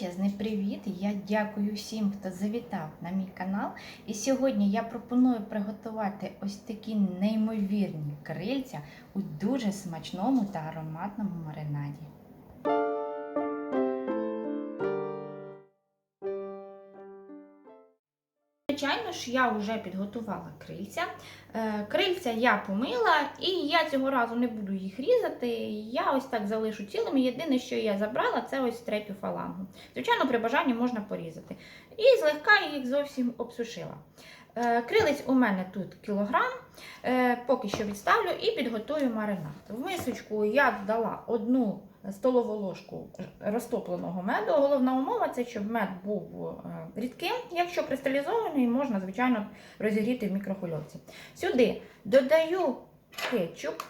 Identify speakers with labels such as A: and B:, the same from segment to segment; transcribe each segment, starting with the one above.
A: Величезний привіт! Я дякую всім, хто завітав на мій канал. І сьогодні я пропоную приготувати ось такі неймовірні крильця у дуже смачному та ароматному маринаді. Звичайно ж, я вже підготувала крильця. Е, Крильця я помила, і я цього разу не буду їх різати. Я ось так залишу цілими. Єдине, що я забрала, це ось третю фалангу. Звичайно, при бажанні можна порізати. І злегка їх зовсім обсушила. Е, Крилець у мене тут кілограм, Е, поки що відставлю і підготую маринад. В мисочку я додала одну столову ложку розтопленого меду. Головна умова це, щоб мед був е, рідким. Якщо кристалізований, можна, звичайно, розігріти в мікрохвильовці. Сюди додаю кетчуп.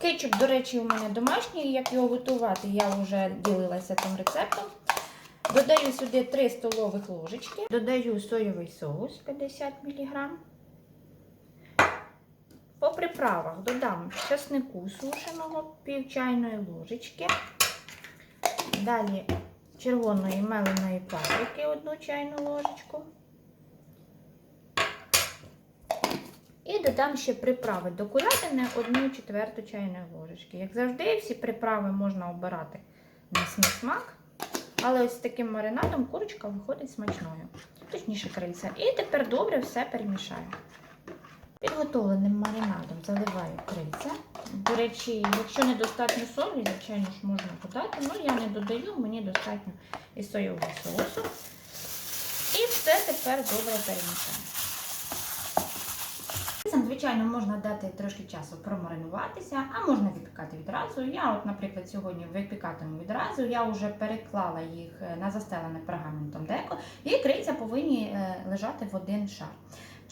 A: Кетчуп, до речі, у мене домашній, як його готувати, я вже ділилася цим рецептом. Додаю сюди 3 столових ложечки, додаю соєвий соус 50 мг. Приправах додам чеснику сушеного пів чайної ложечки. Далі червоної меленої паприки одну чайну ложечку. І додам ще приправи до курятини одну четверту чайної ложечки. Як завжди, всі приправи можна обирати на свій смак. Але ось таким маринадом курочка виходить смачною. Точніше крильця. І тепер добре все перемішаю. Підготовленим маринадом заливаю крильця. До речі, якщо недостатньо солі, звичайно ж можна додати, але я не додаю, мені достатньо і соєвого соусу. І все тепер добре. Крильцям, звичайно, можна дати трошки часу промаринуватися, а можна випікати відразу. Я, от, наприклад, сьогодні випікатиму відразу, я вже переклала їх е, на застелене пергаментом деко, і крильця повинні е, лежати в один шар.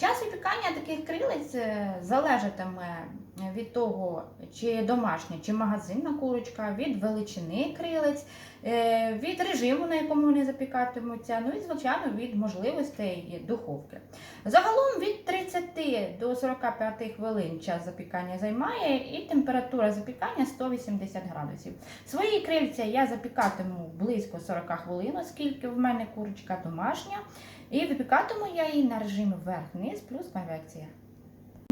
A: Час випікання таких крилець е, залежатиме від того, чи домашня, чи магазинна курочка, від величини крилець, е, від режиму, на якому вони запікатимуться, ну і, звичайно, від можливостей духовки. Загалом від 30 до 45 хвилин час запікання займає, і температура запікання 180 градусів. Свої крильця я запікатиму близько 40 хвилин, оскільки в мене курочка домашня. І випікатиму я її на режимі вверх-вниз плюс конвекція.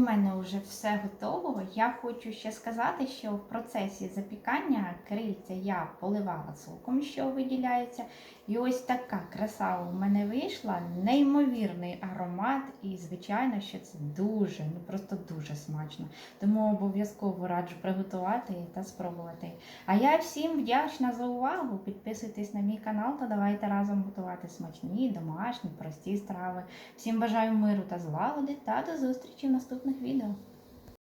A: Мене вже все готово. Я хочу ще сказати, що в процесі запікання крильця я поливала соком, що виділяється. І ось така краса у мене вийшла. Неймовірний аромат, і, звичайно, що це дуже, ну просто дуже смачно. Тому обов'язково раджу приготувати та спробувати. А я всім вдячна за увагу. Підписуйтесь на мій канал та давайте разом готувати смачні, домашні, прості страви. Всім бажаю миру та злагоди та до зустрічі в наступних відео.